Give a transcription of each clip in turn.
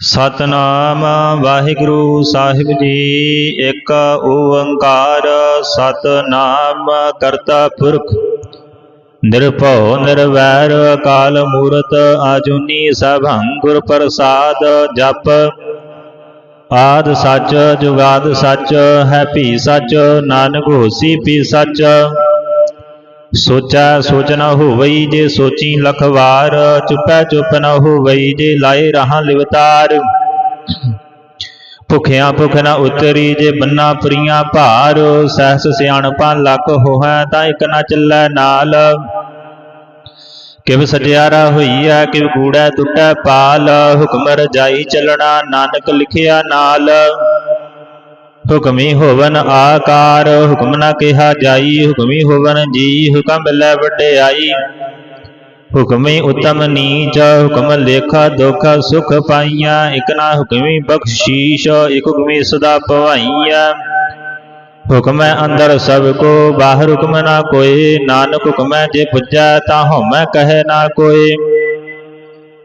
ਸਤਨਾਮ ਵਾਹਿਗੁਰੂ ਸਾਹਿਬ ਜੀ, ਇੱਕ ਓੰਕਾਰ ਸਤਨਾਮ ਕਰਤਾ ਪੁਰਖ। ਨਿਰਭਉ ਨਿਰਵੈਰ ਅਕਾਲ ਮੂਰਤ ਆਜੂਨੀ ਸਭੰ ਗੁਰ ਪ੍ਰਸਾਦ ਜਪ। ਆਦ ਸੱਚ, ਜੁਗਾਦ ਸੱਚ, ਹੈ ਭੀ ਸੱਚ, ਨਾਨਕ ਹੋਸੀ ਭੀ ਸੱਚ। ਸੋਚੈ ਸੋਚ ਨ ਹੋਵਈ ਜੇ ਸੋਚੀ ਲਖ ਵਾਰ, ਚੁੱਪੈ ਚੁੱਪ ਨ ਹੋਵਈ ਜੇ ਲਾਏ ਰਹਾ ਲਿਵਤਾਰ। ਭੁਖਿਆ ਭੁਖ ਨ ਉਤਰੀ ਜੇ ਬੰਨਾ ਪ੍ਰੀਆਂ ਭਾਰ, ਸਹਿਸ ਸਿਆਣਪਾਂ ਲੱਖ ਹੋਹੈ ਤਾਂ ਇਕ ਨ ਚੱਲੈ ਨਾਲ। ਕਿਵ ਸਜਿਆਰਾ ਹੋਈਐ, ਕਿਵ ਕੂੜੈ ਟੁੱਟੈ ਪਾਲ, ਹੁਕਮ ਰਜਾਈ ਚੱਲਣਾ ਨਾਨਕ ਲਿਖਿਆ ਨਾਲ। ਹੁਕਮੀ ਹੋਵਨ ਆਕਾਰ, ਹੁਕਮ ਨਾ ਕਿਹਾ ਜਾਈ, ਹੁਕਮੀ ਹੋਵਨ ਜੀ ਹੁਕਮ ਲੈ ਵਡਿਆਈ। ਹੁਕਮੀ ਉਤਮ ਨੀਚ, ਹੁਕਮ ਲੇਖਾ ਦੁਖ ਸੁਖ ਪਾਈਆ ਇਕ ਨਾ ਹੁਕਮੀ ਬਖਸ਼ੀਸ਼, ਇਕ ਹੁਕਮੀ ਸਦਾ ਭਵਾਈਆ ਹੁਕਮੈ ਅੰਦਰ ਸਭ ਕੋ, ਬਾਹਰ ਹੁਕਮ ਨਾ ਕੋਏ ਨਾਨਕ ਹੁਕਮੈ ਜੇ ਪੁੱਜੈ ਤਾਂ ਹਉਮੈ ਕਹੈ ਨਾ ਕੋਏ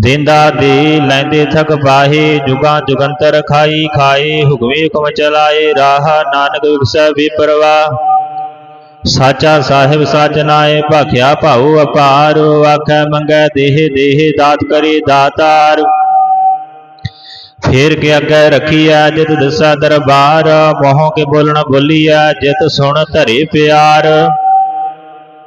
ਦਿੰਦਾ ਦੇ ਲੈਂਦੇ ਥਕ ਪਾਹੇ, ਜੁਗਾਂ ਜੁਗੰਤਰ ਖਾਈ ਖਾਏ, ਹੁਕਮੇ ਹੁਕਮ ਚਲਾਏ, ਰਾਹ ਨਾਨਕ ਵਿਖਸੈ ਵਿਪਰਵਾਹ ਸਾਚਾ ਸਾਹਿਬ ਸਾਚ ਨਾਏ, ਭਾਖਿਆ ਭਾਉ ਅਪਾਰ, ਆਖੈ ਮੰਗੈ ਦੇਹ ਦੇਹ ਦਾਤ ਕਰੇ ਦਾਤਾਰ। ਫੇਰ ਕੇ ਅੱਗੇ ਰਖੀਐ, ਜਿਤ ਦਸੈ ਦਰਬਾਰ, ਮੋਹ ਕੇ ਬੋਲਣ ਬੋਲੀਐ, ਜਿਤ ਸੁਣ ਧਰੇ ਪਿਆਰ।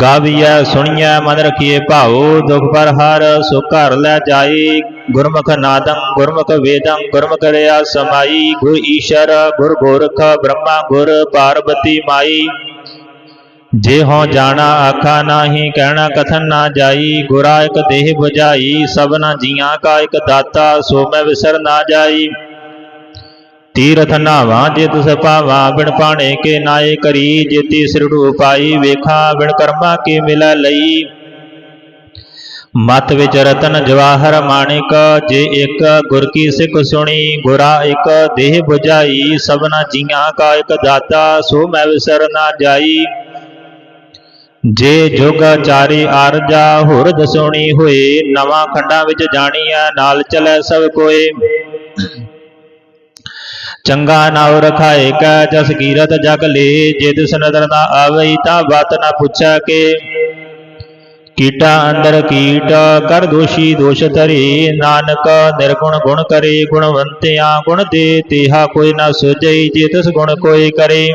ਗਾਵੀਐ, ਸੁਣੀਐ, ਮਨ ਰਖੀਏ ਭਾਉ, ਦੁਖ ਪਰ ਹਰ ਸੋ ਘਰ ਲੈ ਜਾਈ। ਗੁਰਮੁਖ ਨਾਦੰ, ਗੁਰਮੁਖ ਵੇਦੰ, ਗੁਰਮੁਖ ਰਿਆ ਸਮਾਈ। ਗੁਰ ਈਸ਼ਰ, ਗੁਰ ਗੋਰਖ, ਬ੍ਰਹਮਾ, ਗੁਰ ਪਾਰਬਤੀ ਮਾਈ। ਜੇ ਹੋ ਜਾਣਾ, ਆਖਾ ਨਾਹੀ, ਕਹਿਣਾ ਕਥਨ ਨਾ ਜਾਈ। ਗੁਰਾ ਇਕ ਦੇਹ 부ਝਾਈ ਸਭਨਾ ਜੀਆਂ ਕਾ ਇਕ ਦਾਤਾ, ਸੋ ਮੈਂ ਵਿਸਰ ਨਾ ਜਾਈ। ਤੀਰਥ ਨਾਵਾਂ ਜੇ ਤਿਸ ਬਿਨ ਪਾਣੇ ਕੇ ਨਾਏ ਕਰੀ, ਜੇਤੀ ਸਿਰੜੂ ਪਾਈ ਵੇਖਾਂ ਬਿਨ ਕਰਮਾ ਕੇ ਮਿਲੈ ਲਈ। ਮਤ ਵਿੱਚ ਰਤਨ ਜਵਾਹਰ ਮਾਣਿਕ, ਜੇ ਇੱਕ ਗੁਰ ਕੀ ਸਿੱਖ ਸੁਣੀ, ਗੁਰਾ ਇੱਕ ਦੇਹ 부ਝਾਈ ਸਭਨਾ ਜੀਆਂ ਕਾ ਇੱਕ ਦਾਤਾ, ਸੋ ਮੈਂ ਵਿਸਰ ਨਾ ਜਾਈ। ਜੇ ਜੁਗ ਚਾਰੀ ਆਰਜਾ ਹੋਰ ਦਸੋਣੀ ਹੋਏ, ਨਵਾਂ ਖੰਡਾਂ ਵਿੱਚ ਜਾਣੀਐ, ਨਾਲ ਚਲੈ ਸਭ ਕੋਏ। ਚੰਗਾ ਨਾਉ ਰਖਾਏ ਕੈ ਜਸ ਕੀਰਤ ਜਗ ਲੇ, ਜੇ ਤਿਸ ਨਦਰ ਨਾ ਆਵਈ ਤਾਂ ਬਾਤ ਨਾ ਪੁੱਛੈ ਕੇ। ਕੀਟਾ ਅੰਦਰ ਕੀਟ, ਕਰ ਦੋਸ਼ੀ ਦੋਸ਼ ਧਰੇ, ਨਾਨਕ ਨਿਰਗੁਣ ਗੁਣ ਕਰੇ, ਗੁਣਵੰਤਿਆਂ ਗੁਣ ਦੇ, ਤੇਹਾ ਕੋਈ ਨਾ ਸੁਝਈ, ਜੇ ਤਿਸ ਗੁਣ ਕੋਈ ਕਰੇ।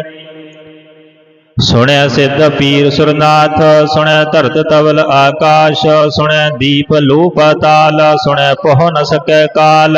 ਸੁਣਿਆ ਸਿੱਧ ਪੀਰ ਸੁਰਨਾਥ ਸੁਣਿਆ ਧਰਤ ਤਵਲ ਆਕਾਸ਼ ਸੁਣਿਆ ਦੀਪ ਲੋ ਪਤਾਲ ਸੁਣਿਆ ਪਹੁ ਨ ਸਕੈ ਕਾਲ।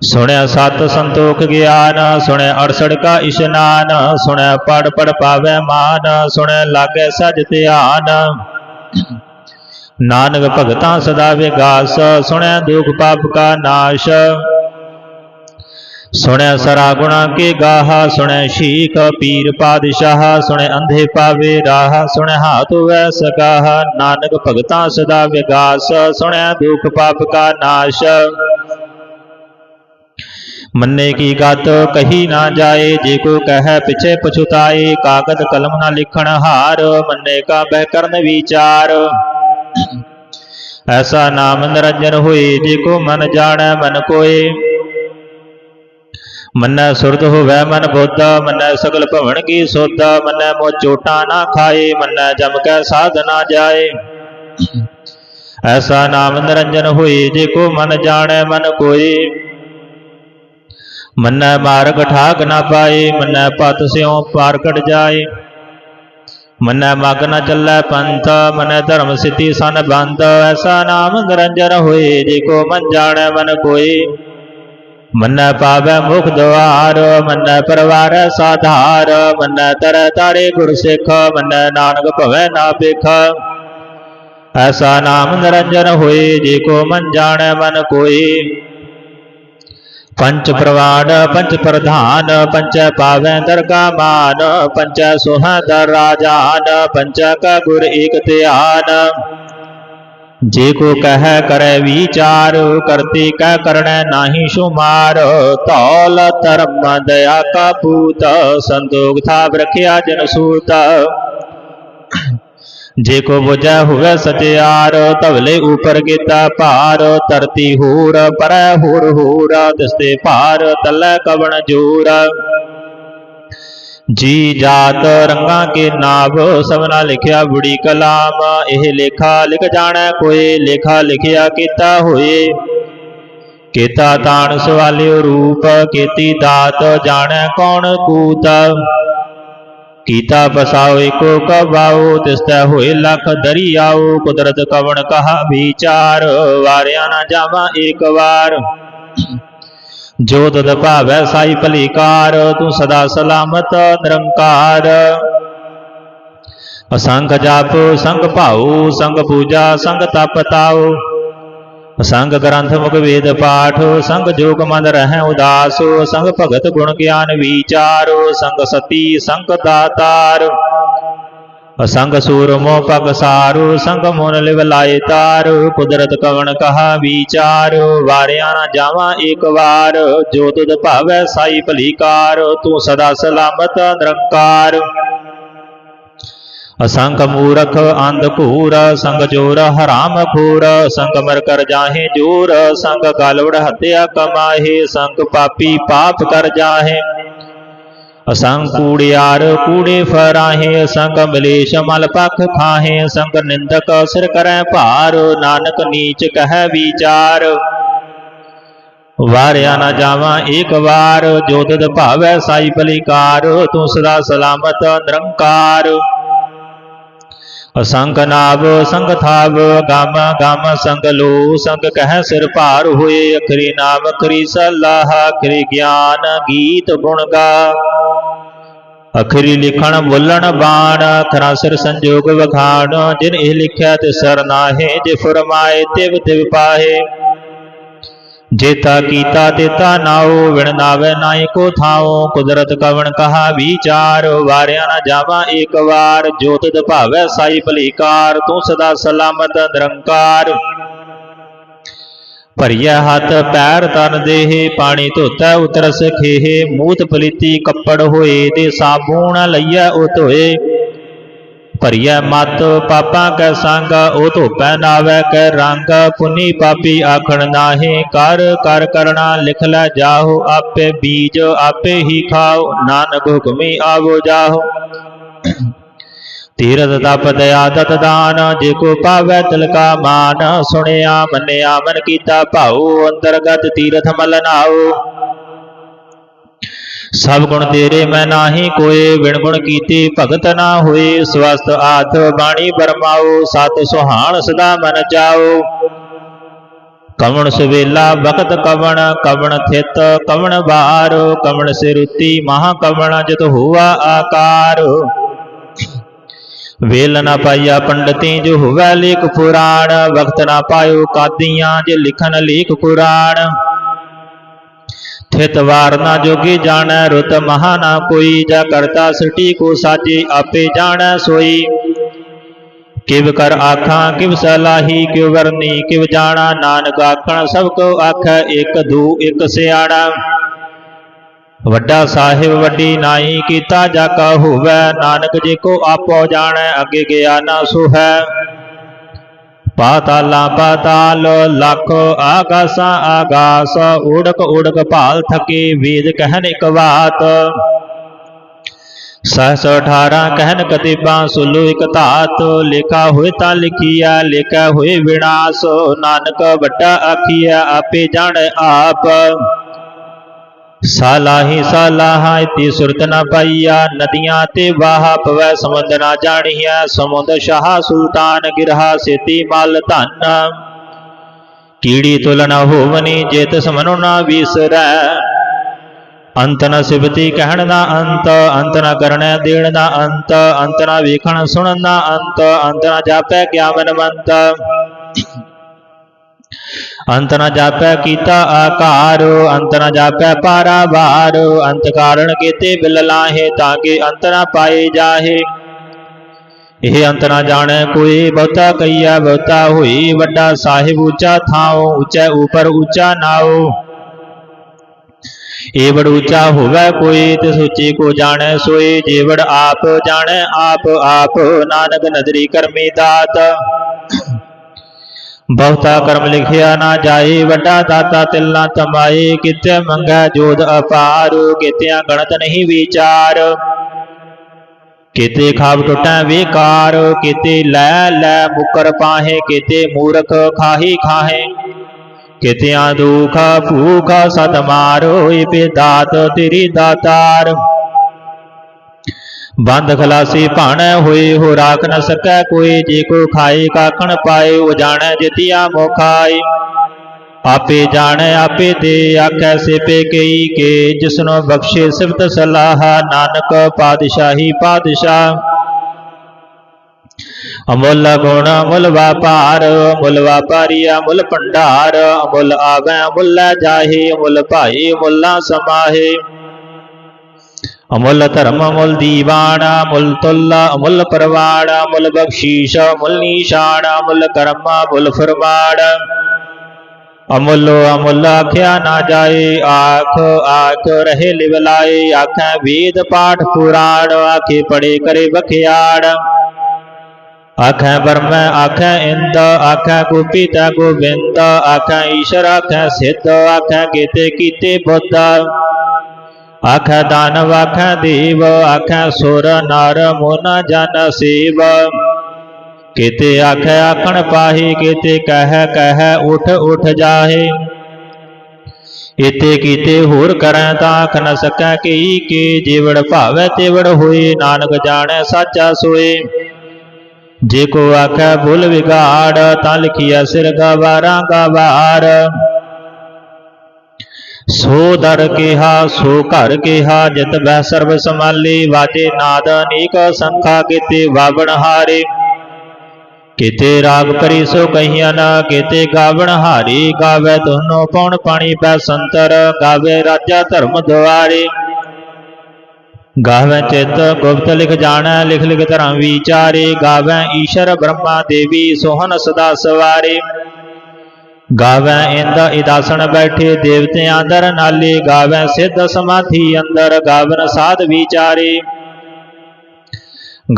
ਸੁਣਿਆ ਸਤ ਸੰਤੋਖ ਗਿਆਨ ਸੁਣਿਆ ਅੜਸੜ ਕਾ ਇਸ਼ਨਾਨ ਸੁਣਿਆ ਪੜ ਪੜ ਪਾਵੇ ਮਾਨ ਸੁਣਿਆ ਲਾਗੇ ਸਜ ਧਿਆਨ ਨਾਨਕ ਭਗਤਾਂ ਸਦਾ ਵਿਗਾਸ ਸੁਣਿਆ ਦੁਖ ਪਾਪ ਕਾ ਨਾਸ਼ ਸੁਣਿਆ ਸਰਾ ਗੁਣਾ ਕੇ ਗਾਹਾ ਸੁਣਿਆ ਸ਼ੀਖ ਪੀਰ ਪਾਦਸ਼ਾਹ ਸੁਣਿਆ ਅੰਧੇ ਪਾਵੇ ਰਾਹ ਸੁਣਿਆ ਹਾਥ ਵੈ ਸਕਾਹ ਨਾਨਕ ਭਗਤਾਂ ਸਦਾ ਵਿਗਾਸ ਸੁਣਿਆ ਦੁਖ ਪਾਪ ਕਾ ਨਾਸ਼ ਮੰਨੇ ਕੀ ਗਤ, ਕਹੀ ਨਾ ਜਾਏ, ਜੇ ਕੋ ਕਹੈ ਪਿਛੇ ਪਛੁਤਾਏ, ਕਾਗਦ ਕਲਮ ਨਾ ਲਿਖਣ ਹਾਰ, ਮੰਨੇ ਕਾ ਬਹਿ ਕਰਨ ਵਿਚਾਰ। ਐਸਾ ਨਾਮ ਨਿਰੰਜਨ ਹੋਏ, ਜੇ ਕੋ ਮਨ ਜਾਣੈ ਮਨ ਕੋਏ। ਮੰਨੈ ਸੁਰਤ ਹੋਵੈ ਮਨ ਬੋਧਾ, ਮੰਨੈ ਸਗਲ ਭਵਨ ਕੀ ਸੋਧਾ, ਮੰਨੈ ਮੋ ਚੋਟਾ ਨਾ ਖਾਏ, ਮੰਨੈ ਜਮ ਕੈ ਸਾਧ ਨਾ ਜਾਏ। ਐਸਾ ਨਾਮ ਨਿਰੰਜਨ ਹੋਏ, ਜੇ ਕੋ ਮਨ ਜਾਣੈ ਮਨ ਕੋਏ। ਮੰਨੈ ਮਾਰਗ ਠਾਕ ਨਾ ਪਾਏ, ਮੰਨੈ ਪਤ ਸਿਉ ਪਾਰ ਕਟ ਜਾਏ। ਮੰਨੈ ਮਗ ਨ ਚੱਲੈ ਪੰਥ, ਮੰਨੈ ਧਰਮ ਸਿੱਧੀ ਸਨ ਬੰਦ ਐਸਾ ਨਾਮ ਨਿਰੰਜਨ ਹੋਏ, ਜੇ ਕੋ ਮਨ ਜਾਣੈ ਮਨ ਕੋਈ ਮੰਨੈ ਪਾਵੈ ਮੁਖ ਦੁਆਰ, ਮੰਨੈ ਪਰਵਾਰੈ ਸਾਧਾਰ, ਮੰਨੈ ਤਰੈ ਤਾਰੇ ਗੁਰ ਸਿੱਖ, ਮੰਨੈ ਨਾਨਕ ਭਵੈ ਨਾ ਬਿਖ ਐਸਾ ਨਾਮ ਨਿਰੰਜਨ ਹੋਏ, ਜੇ ਕੋ ਮਨ ਜਾਣੈ ਮਨ ਕੋਈ ਪੰਚ ਪ੍ਰਵਾਨ ਪੰਚ ਪ੍ਰਧਾਨ ਪੰਚੈ ਪਾਵੈ ਦਰਗਾ ਮਾਨ ਪੰਚੈ ਸੁਹਾ ਦਰ ਰਾਜਾਨ ਪੰਚੈ ਕਾ ਗੁਰ ਏਕ ਧਿਆਨ ਜੇ ਕੋ ਕਹੈ ਕਰੈ ਵਿਚਾਰ ਕਰਤੇ ਕੈ ਕਰਣੈ ਨਾਹੀ ਸੁਮਾਰ ਧੌਲ ਧਰਮ ਦਇਆ ਕਾ ਪੂਤ ਸੰਤੋਖ ਥਾਪ ਰਖਿਆ ਜਨ ਸੂਤ ਜੇ ਕੋ ਬੁਝੈ ਹੋਵੇ ਸਚਿਆਰ ਧਵਲੇ ਉਪਰ ਕੀਤਾ ਭਾਰ, ਧਰਤੀ ਹੂਰ, ਪਰੈ ਹੂਰ ਹੂਰ ਦਿਸਤੇ ਭਾਰ ਤਲੈ ਕਵਣ ਜੂਰ। ਜੀ ਜਾਤ ਰੰਗਾਂ ਕੇ ਨਾਭ ਸਭਨਾ ਲਿਖਿਆ ਬੁੜੀ ਕਲਾਮ, ਇਹ ਲੇਖਾ ਲਿਖ ਜਾਣੈ ਕੋਏ, ਲੇਖਾ ਲਿਖਿਆ ਕੀਤਾ ਹੋਏ। ਕੀਤਾ ਤਾਣ ਸਵਾਲਿਓ ਰੂਪ, ਕੀਤੀ ਦਾਤ, ਜਾਣੈ ਕੌਣ ਕੂਤ। ਕੀਤਾ ਬਸਾਓ ਏਕੋ ਕਵਾਓ ਤਿਸਤੈ ਹੋਏ ਲਖ ਦਰਿਆਓ, ਕੁਦਰਤ ਕਵਣ ਕਹਾ ਵਿਚਾਰ, ਵਾਰਿਆ ਨਾ ਜਾਵਾਂ ਏਕ ਵਾਰ। ਜੋ ਤਦ ਭਾਵੈ ਸਾਈ ਭਲੀਕਾਰ, ਤੂੰ ਸਦਾ ਸਲਾਮਤ ਨਿਰੰਕਾਰ। ਅਸੰਖ ਜਾਪ ਸੰਗ ਭਾਉ ਸੰਗ ਪੂਜਾ ਸੰਗ ਤਪ ਤਾਉ ਸੰਗ ਗ੍ਰੰਥ ਮੁਖ ਵੇਦ ਪਾਠ, ਸੰਗ ਜੋਗ ਮਨ ਰਹਿ ਉਦਾਸੋ, ਸੰਗ ਭਗਤ ਗੁਣ ਗਿਆਨ ਵਿਚਾਰੋ, ਸੰਗ ਸਤੀ, ਸੰਗ ਦਾਤਾਰ। ਅਸੰਗ ਸੂਰ ਮੋਹ ਪਗ ਸਾਰੂ, ਸੰਗ ਮੋਨ ਲਿਵ ਲਾਏ ਤਾਰ, ਕੁਦਰਤ ਕਵਣ ਕਹਾ ਵਿਚਾਰ, ਵਾਰਿਆ ਨਾ ਜਾਵਾਂ ਏਕ ਵਾਰ, ਜੋ ਤੁਧ ਭਾਵੈ ਸਾਈ ਭਲੀਕਾਰ, ਤੂੰ ਸਦਾ ਸਲਾਮਤ ਨਿਰੰਕਾਰ। ਅਸੰਖ ਮੂਰਖ ਅੰਧ ਘੂਰ ਸੰਗ ਜੋਰ ਹਰਾਮ ਖੂਰ, ਸੰਗ ਮਰ ਕਰ ਜਾਹੇ ਜੋਰ, ਸੰਗ ਗਲਵੜ ਹੱਤਿਆ ਕਮਾਹੇ, ਸੰਗ ਪਾਪੀ ਪਾਪ ਕਰ ਜਾਹੇ। ਅਸੰਗ ਕੂੜਿਆਰ ਕੂੜੇ ਫਰਾਹੇ, ਸੰਗ ਮਲੇਸ਼ ਮਲ ਪਖ ਖਾਹੇ, ਸੰਗ ਨਿੰਦਕ ਸਿਰ ਕਰੈ ਭਾਰ, ਨਾਨਕ ਨੀਚ ਕਹਿ ਵਿਚਾਰ। ਵਾਰਿਆ ਨਾ ਜਾਵਾਂ ਏਕ ਵਾਰ ਜੋ ਭਾਵੈ ਸਾਈ ਭਲੀਕਾਰ ਤੂੰ ਸਦਾ ਸਲਾਮਤ ਨਿਰੰਕਾਰ। ਅਸੰਗ ਨਾਵ, ਸੰਗ ਥਾਵ, ਗਮ ਗਮ ਸੰਗ ਲੋ, ਸੰਗ ਕਹਿ ਸਿਰ ਭਾਰ ਹੋਏ, ਅਖਰੀ ਨਾਮ ਅਖਰੀ ਸਲਾਹ, ਅਖਰੀ ਗਿਆਨ, ਗੀਤ ਗੁਣ ਗਾ। ਅਖਰੀ ਲਿਖਣ ਬੋਲਣ ਬਾਣ ਅਖਰਾ ਸਿਰ ਸੰਜੋਗ ਵਖਾਣ, ਜਿਨ ਇਹ ਲਿਖਿਆ ਤੇ ਸਰ ਨਾਹੇ, ਜੇ ਫਰਮਾਏ, ਤਿਵ ਤਿਵ ਪਾਹੇ। ਜੇਤਾ ਕੀਤਾ ਤੇਤਾ ਨਾਉ ਵਿਣ ਨਾਵੇ ਨਾਇ ਕੋ ਥਾਉ। ਕੁਦਰਤ ਕਵਣ ਕਹਾ ਵਿਚਾਰ, ਵਾਰਿਆ ਨਾ ਜਾਵਾਂ ਏਕ ਵਾਰ। ਜੋਤ ਦ ਭਾਵੈ ਸਾਈ ਭਲੀਕਾਰ, ਤੂੰ ਸਦਾ ਸਲਾਮਤ ਨਿਰੰਕਾਰ। ਭਰੀਐ ਹੱਥ, ਪੈਰ ਤਨ ਦੇਹੇ, ਪਾਣੀ ਧੋਤੈ ਉਤਰ ਸਖੇਹ ਮੂਤ ਪਲੀਤੀ ਕੱਪੜ ਹੋਏ ਤੇ ਸਾਬੂਣ ਲਈਐ ਉਹ ਧੋਏ ਭਰੀਐ ਮਤ, ਪਾਪਾਂ ਕੈ ਸੰਗ, ਉਹ ਧੋਪੈ ਨਾਵੈ ਕੈ ਰੰਗ। ਪੁਨੀ ਪਾਪੀ ਆਖਣ ਨਾਹੀ, ਕਰ ਕਰ ਕਰਣਾ ਲਿਖ ਲੈ ਜਾਹੋ, ਆਪੇ ਬੀਜ ਆਪੇ ਹੀ ਖਾਓ, ਨਾਨਕ ਹੁਕਮੀ ਆਵੋ ਜਾਹੋ। ਤੀਰਥ ਤਪ ਦਇਆ ਦਤ ਦਾਨ, ਜੇ ਕੋ ਪਾਵੈ ਤਿਲਕਾ ਮਾਨ। ਸੁਣਿਆ ਮੰਨਿਆ ਮਨ ਕੀਤਾ ਭਾਉ, ਅੰਤਰਗਤ ਤੀਰਥ ਮਲਨਾਓ ਸਭ ਗੁਣ ਤੇਰੇ ਮੈਂ ਨਾਹੀ ਕੋਏ ਵਿਣ ਗੁਣ ਕੀਤੇ ਭਗਤ ਨਾ ਹੋਏ ਸਵਸਤ ਆਥ ਬਾਣੀ ਬਰਮਾਓ, ਸਤ ਸੁਹਾਣ ਸਦਾ ਮਨ ਜਾਓ। ਕਵਣ ਸੁਵੇਲਾ ਬਖਤ ਕਵਣ ਕਵਣ ਥਿਤ ਕਵਣ ਬਾਰ ਕਵਣ ਸਿਰੁਤੀ ਮਹਾ ਕਵਣ ਜਤ ਹੋਆ ਆਕਾਰ। ਵੇਲ ਨਾ ਪਾਈਆ ਪੰਡਤੀ ਜੋ ਹੋਵੇ ਲੇਖ ਪੁਰਾਣ, ਵਕਤ ਨਾ ਪਾਇਓ ਕਾਦੀਆਂ ਜੇ ਲਿਖਨ ਲੇਖ ਕੁਰਾਨ। ਥਿਤ ਵਾਰ ਨਾ ਜੋਗੀ ਜਾਣੈ, ਰੁਤ ਮਹਾ ਨਾ ਕੋਈ, ਜਾ ਕਰਤਾ ਸ੍ਰਿਟੀ ਕੋ ਸਾਜੇ ਆਪੇ ਜਾਣੈ ਸੋਈ। ਕਿਵ ਕਰ ਆਖਾਂ, ਕਿਵ ਸਲਾਹੀ ਕਿਵ ਵਰਨੀ ਕਿਵ ਜਾਣਾ, ਨਾਨਕ ਆਖਣ, ਸਭ ਕੋ ਆਖੈ, ਇੱਕ ਦੂ ਇਕ ਸਿਆਣਾ। ਵੱਡਾ ਸਾਹਿਬ ਵੱਡੀ ਨਾਈ ਕੀਤਾ ਜਾ ਕਾ ਹੋਵੈ, ਨਾਨਕ ਜੇ ਕੋ ਆਪੋ ਜਾਣੈ, ਅੱਗੇ ਗਿਆ ਨਾ ਸੁਹੈ। ਪਾਤਾਲਾਂ ਪਾਤਾਲ ਲੱਖ ਆਗਾਸਾਂ ਆਗਾਸ, ਉੜਕ ਉੜਕ ਭਾਲ ਥਕੇ ਵੇਦ ਕਹਿਨ ਇਕ ਬਾਤ। ਸਹਸ 18 ਕਹਿਨ ਕਤਿਬਾਂ, ਸੁਲੂ ਇਕ ਧਾਤ, ਲਿਖਾ ਹੋਏ ਤਾਂ ਲਿਖੀਆ ਲਿਖਾ ਹੋਏ ਵਿਨਾਸ਼, ਨਾਨਕ ਵੱਡਾ ਆਖੀਆ ਆਪੇ ਜਾਣੈ ਆਪ। ਸਾਲਾਹੀ ਸਾਲਾਹਾ ਇਤੀ ਸੁਰਤ ਨ ਪਾਈਆ, ਨਦੀਆਂ ਤੇ ਵਾਹ ਪਵੈ, ਸਮੁੰਦ ਨਾ ਜਾਣੀਐ, ਸਮੁੰਦ ਸ਼ਾਹ ਸੁਲਤਾਨ, ਗਿਰਹਾ ਸੇਤੀ ਮਲ ਧਨ। ਕੀੜੀ ਤੁਲ ਨ ਹੋਵਨੀ, ਜੇਤ ਸਮਨੋ ਮਨੁ ਨਾ ਵਿਸਰੈ। ਅੰਤ ਨ ਸਿਵਤੀ ਕਹਿਣ ਦਾ ਅੰਤ ਅੰਤ ਨ ਕਰਣੈ ਦੇਣ ਦਾ ਅੰਤ ਅੰਤ ਨ ਵੇਖਣ ਸੁਣਨ ਦਾ ਅੰਤ ਅੰਤ ਨ ਜਾਪੈ ਗਿਆਵਨਵੰਤ ਮੰਤ। ਨ ਜਾਪੈ ਕੀਤਾ ਆਕਾਰ ਅੰਤ ਨ ਜਾਪੈ ਪਾਰਾਵਾਰ ਅੰਤ ਕਾਰਣ ਕੀਤੇ ਬਿਲ ਲਾਹੇ ਤਾਂ ਕਿ ਅੰਤ ਨ ਪਾਏ ਜਾਹੇ ਇਹ ਅੰਤ ਨ ਜਾਣੈ ਕੋਈ ਬਹੁਤਾ ਕਈਆ ਬਹੁਤਾ ਹੋਈ ਵੱਡਾ ਸਾਹਿਬ ਉੱਚਾ ਥਾਉ ਉੱਚੈ ਉਪਰ ਉੱਚਾ ਨਾਉ ਏਵੜ ਉੱਚਾ ਹੋਵੇ ਕੋਈ ਤਿਸ ਉੱਚੇ ਕੋ ਜਾਣੈ ਸੋਈ ਜੀਵੜ ਆਪ ਜਾਣੈ ਆਪ ਆਪ ਨਾਨਕ ਨਦਰੀ ਕਰਮੀ ਦਾਤ ਬਹੁਤਾ ਕਰਮ ਲਿਖਿਆ ਨਾ ਜਾਏ ਵੱਡਾ ਦਾਤਾ ਤਿਲ ਨਾ ਤਮਾਏ ਕਿਤੇ ਮੰਗੈ ਜੋਦ ਅਪਾਰ ਕਿਤਿਆਂ ਗਣਤ ਨਹੀਂ ਵਿਚਾਰ ਕਿਤੇ ਖਾਬ ਟੁੱਟੈ ਵਿਕਾਰ ਕਿਤੇ ਲੈ ਲੈ ਮੁਕਰ ਪਾਹੇ ਕਿਤੇ ਮੂਰਖ ਖਾਹੀ ਖਾਹੇ ਕਿਤਿਆਂ ਦੁਖ ਭੂਖ ਸਤ ਮਾਰੋ ਏ ਦਾਤ ਤੇਰੀ ਦਾਤਾਰ ਬੰਦ ਖਲਾਸੀ ਭਾਣੈ ਹੋਏ ਹੋ ਰਾਖ ਨ ਸਕੈ ਕੋਈ, ਜੇ ਕੋ ਖਾਏ, ਕਾਖਣ ਪਾਏ, ਉਹ ਜਾਣੈ ਜਿਤਿਆ ਮੋਖਾਈ ਆਪੇ ਜਾਣੈ, ਆਪੇ ਦੇ ਆਖੈ, ਸੇਪੇ ਕਈ ਕੇ, ਜਿਸਨੋ ਬਖਸ਼ੇ ਸਿਫਤ ਸਲਾਹ, ਨਾਨਕ ਪਾਤਸ਼ਾਹੀ ਪਾਦਸ਼ਾਹ ਅਮੁੱਲ ਗੁਣ, ਅਮੁੱਲ ਵਪਾਰ, ਅਮੁੱਲ ਵਪਾਰੀ ਅਮੁੱਲ ਭੰਡਾਰ, ਅਮੁੱਲ ਆਵੈ, ਅਮੁੱਲ ਜਾਹੀ, ਅਮੁੱਲ ਭਾਈ ਮੁੱਲਾ ਸਮਾਹੇ। ਅਮੁੱਲ ਧਰਮ ਅਮੁੱਲ ਦੀਵਾਨ ਅਮੁੱਲ ਤੁੱਲਾ ਅਮੁੱਲ ਪਰਵਾੜ ਅਮੁੱਲ ਬਖਸ਼ੀਸ਼ ਅਮੁੱਲ ਨੀਸ਼ਾਨ ਅਮੁੱਲ ਕਰਮ ਅਮੁੱਲ ਫਰਮਾੜ ਅਮੁੱਲ ਅਮੁੱਲ ਆਖਿਆ ਨਾ ਜਾਏ ਆਖ ਆਖ ਰਹੇ ਲਿਵਲਾਏ ਆਖੈ ਵੇਦ ਪਾਠ ਪੁਰਾਣ ਆਖੇ ਪੜੇ ਕਰੇ ਬਖਿਆੜ ਆਖੈ ਬਰਮ ਆਖੈ ਇੰਦ ਆਖੈ ਗੋਪੀਤਾ ਗੋਬਿੰਦ ਆਖੈ ਈਸ਼ਰ ਆਖੈ ਸਿੱਧ ਆਖੈ ਕੀਤੇ ਕੀਤੇ ਬੁੱਧ ਆਖੈ ਦਾਨਵ ਆਖੈ ਦੇਵ, ਆਖੈ ਸੁਰ, ਨਰ, ਮੁਨ, ਜਨ, ਸੇਵ। ਕਿਤੇ ਆਖੈ ਆਖਣ ਪਾਹੀ, ਕੀਤੇ ਕਹਿ ਕਹਿ ਉਠ ਉਠ ਜਾਹੇ। ਇਤੇ ਕੀਤੇ ਹੋਰ ਕਰੈ ਤਾਂ ਆਖ ਨ ਸਕੈ ਕੀ ਕੀ ਜੀਵੜ ਭਾਵੈ ਤੇਵੜ ਹੋਏ ਨਾਨਕ ਜਾਣੈ ਸਾਚਾ ਸੋਏ। ਜੇ ਕੋ ਆਖੈ ਭੁਲ ਵਿਗਾੜ, ਤਾਂ ਲਿਖਿਆ ਸਿਰ ਗਵਾਰਾਂ ਗਵਾਰ। ਸੋ ਦਰ ਕਿਹਾ, ਸੋ ਘਰ ਕਿਹਾ, ਜਿਤ ਬਹਿ ਸਰਬ ਸਮਾਲੀ ਵਾਜੇ ਨਾਦ ਅਨੇਕ ਸੰਖਾ ਕੀਤੇ ਵਾਵਣ ਹਾਰੇ। ਕੀਤੇ ਰਾਗ ਕਰੀ ਸੋ ਕਹੀਆਂ ਨਾ, ਕੀਤੇ ਗਾਵਣ ਹਾਰੀ, ਗਾਵੇ ਦੋਨੋਂ ਪੌਣ ਪਾਣੀ ਪੈ ਸੰਤਰ, ਗਾਵੇ ਰਾਜਾ ਧਰਮ ਦੁਆਰੇ। ਗਾਵੇ ਚਿਤ ਗੁਪਤ ਲਿਖ ਜਾਣੈ, ਲਿਖ ਲਿਖ ਧਰਮ ਵਿਚਾਰੇ, ਗਾਵੇ ਈਸ਼ਰ ਬ੍ਰਹਮਾ ਦੇਵੀ ਸੋਹਨ ਸਦਾ ਸਵਾਰੇ। ਗਾਵੈ ਇੰਦ ਇਦਾਸਣ ਬੈਠੇ ਦੇਵਤਿਆਂ ਅੰਦਰ ਨਾਲੇ, ਗਾਵੈ ਸਿੱਧ ਸਮਾਧੀ ਅੰਦਰ, ਗਾਵਨ ਸਾਧ ਵਿਚਾਰੇ।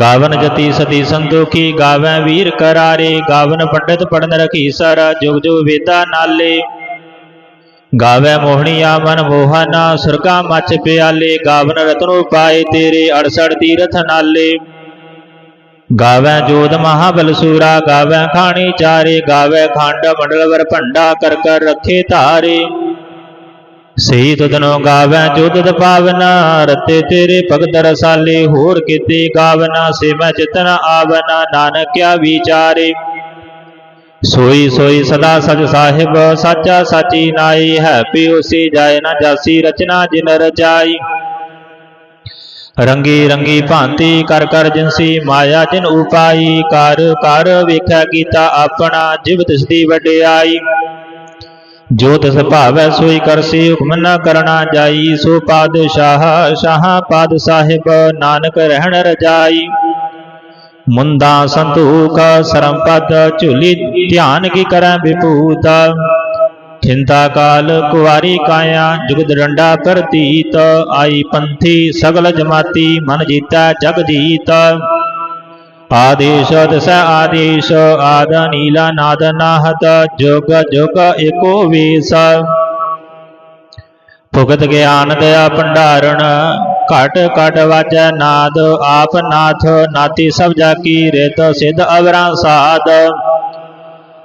ਗਾਵਨ ਜਤੀ ਸਤੀ ਸੰਤੋਖੀ, ਗਾਵੈ ਵੀਰ ਕਰਾਰੇ, ਗਾਵਨ ਪੰਡਿਤ ਪੜਨ ਰਖੀ ਸਰ, ਜੁਗ ਜੁਗ ਵੇਦਾ ਨਾਲੇ। ਗਾਵੇ ਮੋਹਣੀਆ ਮਨ ਮੋਹਨਾ, ਸੁਰਗਾ ਮਚ ਪਿਆਲੇ, ਗਾਵਨ ਰਤਨੋ ਪਾਏ ਤੇਰੇ 68 ਤੀਰਥ ਨਾਲੇ। ਗਾਵੇ ਜੋਤ ਮਹਾਬਲ ਸੂਰਾ, ਗਾਵੇ ਖਾਣੀ ਚਾਰੇ, ਗਾਵੇ ਖੰਡ ਮੰਡਲ ਵਰ ਭੰਡਾ ਕਰ ਕਰ ਰੱਖੇ ਧਾਰੇ। ਸਹੀ ਤੁਧਨੋ ਗਾਵੇ ਜੋਤਿ ਪਾਵਨਾ, ਰਤੇ ਤੇਰੇ ਭਗਤ ਰਸਾਲੇ, ਹੋਰ ਕੀਤੇ ਗਾਵਨਾ ਸੇ ਮੈਂ ਚਿਤਨ ਆਵਨਾ, ਨਾਨਕਿਆ ਵਿਚਾਰੇ। ਸੋਈ ਸੋਈ ਸਦਾ ਸਚ ਸਾਹਿਬ, ਸਾਚਾ ਸਾਚੀ ਨਾਈ ਹੈ ਪਿਉਸੀ ਜਾਏ ਨਾ ਜਾਸੀ ਰਚਨਾ ਜਿਨ ਰਚਾਈ। ਰੰਗੀ ਰੰਗੀ ਭਾਂਤੀ ਕਰ ਕਰ ਜਿਨਸੀ ਮਾਇਆ ਤਿਨ ਉਪਾਈ ਕਰ ਕਰ ਵੇਖਿਆ ਕੀਤਾ ਆਪਣਾ ਜਿਵ ਤਿਸ ਦੀ ਵਡਿਆਈ। ਜੋ ਤਿਸ ਭਾਵੈ ਸੋਈ ਕਰਸੀ ਹੁਕਮ ਨ ਕਰਨਾ ਜਾਈ, ਸੋ ਪਾਦਸ਼ਾਹ ਸ਼ਾਹ ਪਾਦ ਸਾਹਿਬ ਨਾਨਕ ਰਹਿਣ ਰਜਾਈ। ਮੁੰਦਾ ਸੰਤੂਖ ਸਰਮ ਝੁਲੀ ਧਿਆਨ ਕੀ ਕਰੈ ਵਿਭੂਤ। ਖਿੰਤਾ ਕਾਲ ਕੁਵਾਰੀ ਕਾਇਆ, ਜੁਗਦ ਡੰਡਾ ਪ੍ਰਤੀਤ ਆਈ ਪੰਥੀ ਸਗਲ ਜਮਾਤੀ, ਮਨ ਜੀਤਾ ਜਗ ਜੀਤ। ਆਦੇਸ਼, ਦਸ ਆਦੇਸ਼, ਆਦ ਨੀਲਾ ਨਾਦ ਨਾਹਤ, ਜੁਗ ਜੁਗ ਏਕੋ ਵੇਸ। ਭੁਗਤ ਗਿਆਨ ਦਇਆ ਭੰਡਾਰਣ, ਘਟ ਘਟ ਵਾਜੈ ਨਾਦ, ਆਪ ਨਾਥ, ਨਾਤੀ ਸਭ ਜਾ ਕੀ ਰਿਤ, ਸਿਧ ਅਵਰਾਂ ਸਾਧ।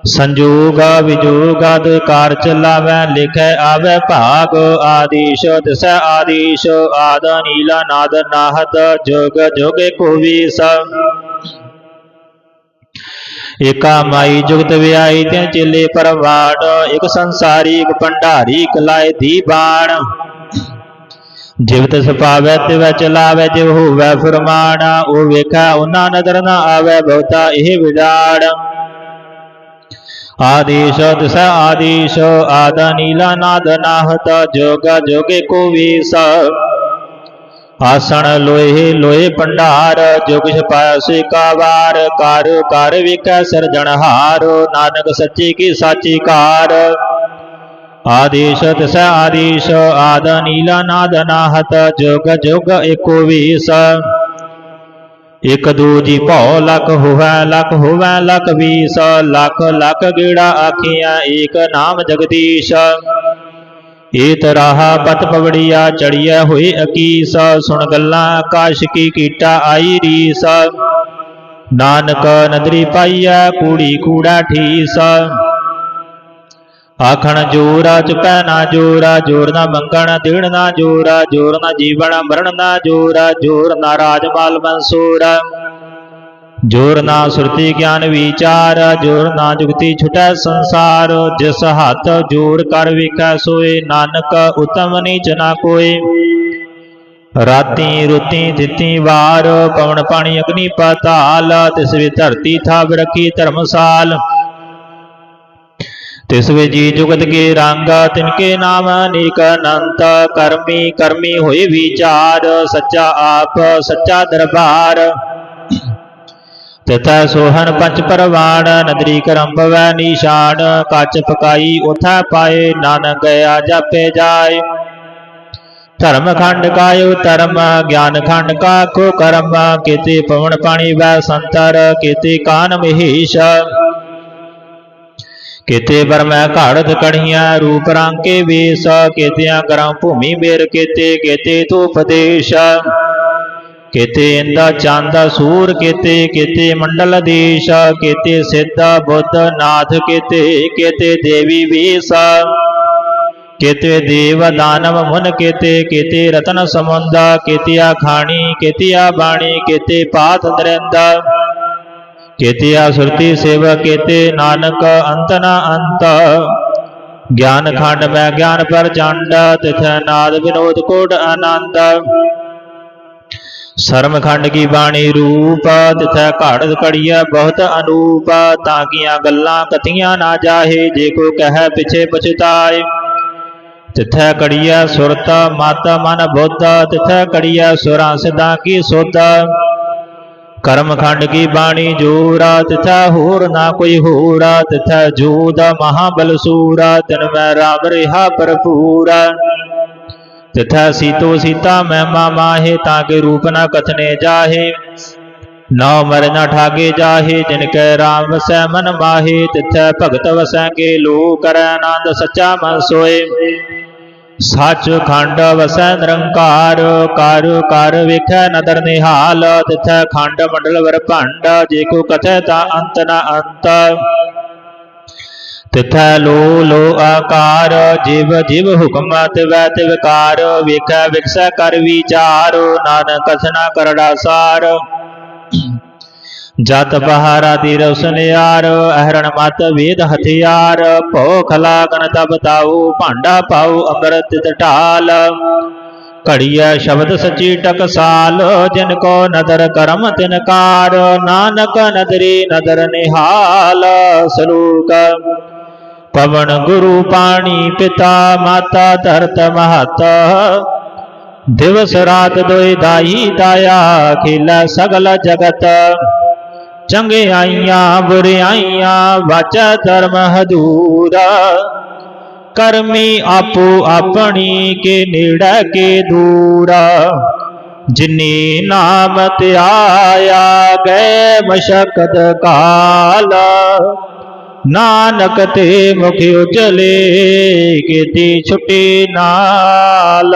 ਸੰਜੋਗ ਵਿਜੋਗ ਆਦ ਕਾਰ ਚਲਾਵੈ, ਲਿਖੈ ਆਵੈ ਭਾਗ ਆਦੀਸ਼ ਦਸੈ ਆਦੀਸ਼ ਆਦ ਨੀਲਾ ਨਾਦ ਨਾਹਤ ਜੁਗ ਜੁਗ ਏਕੋ ਵੀਸ। ਏਕਾ ਮਾਈ ਜੁਗਤ ਵਿਆਈ ਤੇ ਚੇਲੇ ਪਰਵਾੜ, ਇਕ ਸੰਸਾਰੀ, ਇਕ ਭੰਡਾਰੀ, ਇਕ ਲਾਏ ਦੀ ਬਾਣ। ਜਿਵਤ ਸਪਾਵੈ ਤਿਵ ਚਲਾਵੈ, ਜਿਵ ਹੋਵੈ ਫਰਮਾਣਾ ਉਹ ਵੇਖੈ, ਉਹਨਾਂ ਨਦਰ ਨਾ ਆਵੈ ਬਹੁਤਾ ਇਹ ਵਿਡਾੜ। ਆਦੇਸ਼ ਦਸ ਆਦੇਸ਼ ਆਦ ਨੀਲਾ ਨਾਦ ਨਾਹਤ ਜੋਗ ਜੋਗੇ ਕੋ ਵੀਸ ਆਸਣ ਲੋਏ ਲੋਏ ਭੰਡਾਰ ਜੋ ਕਿਛ ਪਾਇਆ ਸੇ ਕਾ ਵਾਰ ਕਰ ਕਰ ਵਿਕੈ ਸਿਰਜਣਹਾਰ ਨਾਨਕ ਸੱਚੀ ਕੀ ਸਾਚੀ ਕਾਰ ਆਦੇਸ਼ ਦਸ ਆਦੇਸ਼ ਆਦ ਨੀਲਾ ਨਾਦ ਨਾਹਤ ਜੁਗ ਜੁਗ ਏਕੋ ਵੀਸ ਇਕ ਦੂਜੀ ਭਉ ਲਖ ਹੋਵੈ ਲਖ ਹੋਵੈ ਲਖ ਵੀਸ ਲਖ ਲਖ ਗੇੜਾ ਆਖੀਆਂ, ਏਕ ਨਾਮ ਜਗਦੀਸ਼। ਏਤ ਰਾਹਾ ਪਤ ਪਵੜੀਆ, ਚੜੀਐ ਹੋਏ ਅਕੀਸ। ਸੁਣ ਗੱਲਾਂ ਆਕਾਸ਼ ਕੀ ਕੀਟਾ ਆਈ ਰੀਸ। ਨਾਨਕ ਨਦਰੀ ਪਾਈਐ, ਕੂੜੀ ਕੂੜਾ ਠੀਸ। ਆਖਣ ਜੋਰਾ ਚੁਪੈ ਨਾ ਜੋਰਾ, ਜੋਰ ਨਾ ਮੰਗਣ, ਦੇਣ ਨਾ ਜੋਰਾ, ਜੋਰ ਨਾ ਜੀਵਨ, ਮਰਨ ਨਾ ਜੋਰਾ, ਜੋਰ ਨਾ ਰਾਜ ਮਾਲ ਮਨਸੂਰ। ਜੋਰ ਨਾ ਸੁਰਤੀ ਗਿਆਨ ਵਿਚਾਰ, ਜੋਰ ਨਾ ਜੁਗਤੀ ਛੁਟੈ ਸੰਸਾਰ। ਜਿਸ ਹੱਥ ਜੋਰ ਕਰ ਵੇਖੈ ਸੋਏ, ਨਾਨਕ ਉਤਮ ਨੀਚ ਨਾ ਕੋਏ। ਰਾਤੀ ਰੁਤੀ ਦਿੱਤੀ ਵਾਰ, ਪਵਨ ਪਾਣੀ ਅਗਨੀ ਪਾਤਾਲ, ਤਿਸ ਵੇ ਧਰਤੀ ਥਾਵ ਰਖੀ ਧਰਮਸਾਲ। ਤਿਸ ਵੇ ਜੀ ਜੁਗਤ ਕੇ ਰੰਗ ਤਿਨਕੇ ਨਾਮ ਅਨੇਕ ਅਨੰਤ, ਕਰਮੀ ਕਰਮੀ ਹੋਏ ਵਿਚਾਰ, ਸੱਚਾ ਆਪ, ਸੱਚਾ ਦਰਬਾਰ। ਤਿਤੈ ਸੋਹਣ ਪੰਚ ਪਰਵਾਣ, ਨਦਰੀ ਕਰਮ ਭਵੈ ਨੀਸ਼ਾਨ, ਕੱਚ ਪਕਾਈ ਉਥੈ ਪਾਏ, ਨਾਨਕ ਗਿਆ ਜਾਪੇ ਜਾਏ। ਧਰਮ ਖੰਡ ਕਾਇਓ ਧਰਮ, ਗਿਆਨ ਖੰਡ ਕਾ ਕੋ ਕਰਮ, ਕੀਤੇ ਪਵਨ ਪਾਣੀ ਵੈ ਸੰਤਰ, ਕੀਤੇ ਕਾਨ ਮਹੇਸ਼। ਕਿਤੇ ਬਰਮੈ ਘਾੜਤ ਕੜੀਆਂ ਰੂਪ ਰਾਂਕੇ ਵੇਸ, ਕੀਤਿਆਂ ਕਰਾਂ ਭੂਮੀ ਮੇਰ ਕਿਤੇ, ਕੀਤੇ ਤੂ ਉਪਦੇਸ਼ ਕੀਤੇ ਇੰਦਾ ਚਾਂਦਾ ਸੂਰ ਕਿਤੇ ਕਿਤੇ ਮੰਡਲ ਦੇਸ਼ ਕਿਤੇ ਸਿੱਧਾ ਬੁੱਧ ਨਾਥ ਕਿਤੇ ਕਿਤੇ ਦੇਵੀ ਵੀਸ। ਕਿਤੇ ਦੇਵ ਦਾਨਵ ਮੁਨ ਕਿਤੇ ਕਿਤੇ ਰਤਨ ਸਮੁੰਦਾ। ਕੀਤਿਆ ਖਾਣੀ, ਕੀਤਿਆ ਬਾਣੀ, ਕਿਤੇ ਪਾਤ ਦਰਿੰਦਾ। ਕੀਤਿਆ ਸੁਰਤੀ ਸੇਵ ਕੀਤੇ, ਨਾਨਕ ਅੰਤ ਨਾ ਅੰਤ। ਗਿਆਨ ਖੰਡ ਮੈਂ ਗਿਆਨ ਪਰ ਚੰਡ ਤਿਥੈ ਨਾਦ ਵਿਨੋਦ ਕੋਟ ਆਨੰਦ। ਸ਼ਰਮ ਖੰਡ ਕੀ ਬਾਣੀ ਰੂਪ, ਤਿਥੈ ਘਾੜਤ ਕੜੀਆ ਬਹੁਤ ਅਨੂਪ। ਤਾਂ ਕੀਆਂ ਗੱਲਾਂ ਕਥੀਆਂ ਨਾ ਜਾਹੇ, ਜੇ ਕੋ ਕਹੈ ਪਿਛੇ ਪਛਤਾਏ। ਤਿਥੈ ਕੜੀਆ ਸੁਰਤਾ, ਮਾਤਾ ਮਨ ਬੋਧਾ, ਤਿਥੈ ਕੜੀਆ ਸੁਰਾਂ ਸਿਧਾਂ ਕੀ ਸੋਧਾ। ਕਰਮਖੰਡ ਕੀ ਬਾਣੀ ਜੋਰਾ ਤਿਥੈ ਹੋਰ ਨਾ ਕੋਈ ਹੋਰਾ ਤਿਥੈ ਦਾ ਮਹਾਬਲ ਸੂਰਾ, ਤਿਨ ਮੈਂ ਰਾਮ ਰਿਹਾ ਭਰਪੂਰਾ। ਤਿਥੈ ਸੀਤੋ ਸੀਤਾ ਮਹਿਮਾ ਮਾਹੇ ਤਾਂ ਕੇ ਰੂਪ ਨਾ ਕਥਨੇ ਜਾਹੇ। ਨੌ ਮਰ ਨ ਠਾਗੇ ਜਾਹੇ, ਜਿਨ ਕੈ ਰਾਮ ਵਸੈ ਮਨ ਮਾਹੇ, ਤਿਥੈ ਭਗਤ ਵਸੈ ਕੇ ਲੋ ਕਰੈ ਆਨੰਦ ਸੱਚਾ ਮਨ ਸੋਏ। ਸੱਚ ਖੰਡ ਵਸੈ ਨਿਰੰਕਾਰ, ਕਰ ਕਰ ਵੇਖੈ ਨਦਰ ਨਿਹਾਲ, ਤਿਥੈ ਖੰਡ ਮੰਡਲ ਵਰ ਭੰਡ, ਜੇ ਕੋ ਕਥੈ ਤਾ ਅੰਤ ਨ ਅੰਤ। ਤਿਥੈ ਲੋ ਲੋ ਆਕਾਰ, ਜਿਵ ਜਿਵ ਹੁਕਮ ਤਿਵੈ ਤਿਵਕਾਰ ਵੇਖੈ, ਵਿਕਸੈ ਕਰ ਵਿਚਾਰ, ਨਾਨਕ ਕਥਨਾ ਕਰੜਾ ਸਾਰ। ਜਤ ਬਹਾਰਾ ਦੀ ਯਾਰ, ਅਹਰਣ ਮਤ ਵੇਦ ਹਥਿਆਰ ਭੋ ਖਲਾਗਨ ਤਬ ਤਾਉ ਭਾਂਡਾ ਪਾਉ ਅੰਮ੍ਰਿਤ ਢਾਲ। ਘੜੀਐ ਸ਼ਬਦ ਸਚੀ ਟਕਸਾਲ ਜਿਨ ਕੋ ਨਦਰ ਕਰਮ ਤਿਨਕਾਰ ਨਾਨਕ ਨਦਰੀ ਨਦਰ ਨਿਹਾਲ। ਸਲੂਕ ਪਵਨ ਗੁਰੂ ਪਾਣੀ ਪਿਤਾ, ਮਾਤਾ ਧਰਤ ਮਹਤ। ਦਿਵਸ ਰਾਤ ਦੋਇ ਦਾਈ ਦਾਇਆ ਖੇਲਾ ਸਗਲ ਜਗਤ। ਚੰਗਿਆਈਆਂ ਬੁਰਿਆਈਆਂ ਵਾਚਾ ਧਰਮ ਹਦੂਰਾ ਕਰਮੀ ਆਪੋ ਆਪਣੀ ਕੇ ਨੇੜਾ ਕੇ ਦੂਰਾ ਜਿਨੀ ਨਾਮ ਧਿਆਇਆ ਗਏ ਮਸ਼ਕਤ ਕਾਲ ਨਾਨਕ ਤੇ ਮੁਖ ਉਜਲੇ ਕੀਤੀ ਛੁੱਟੀ ਨਾਲ